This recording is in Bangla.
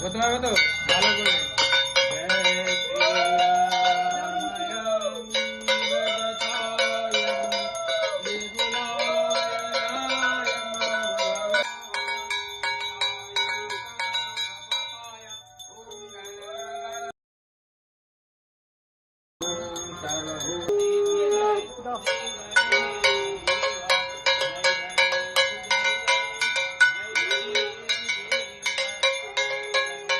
প্রথমে কত ভালো করে Thank you.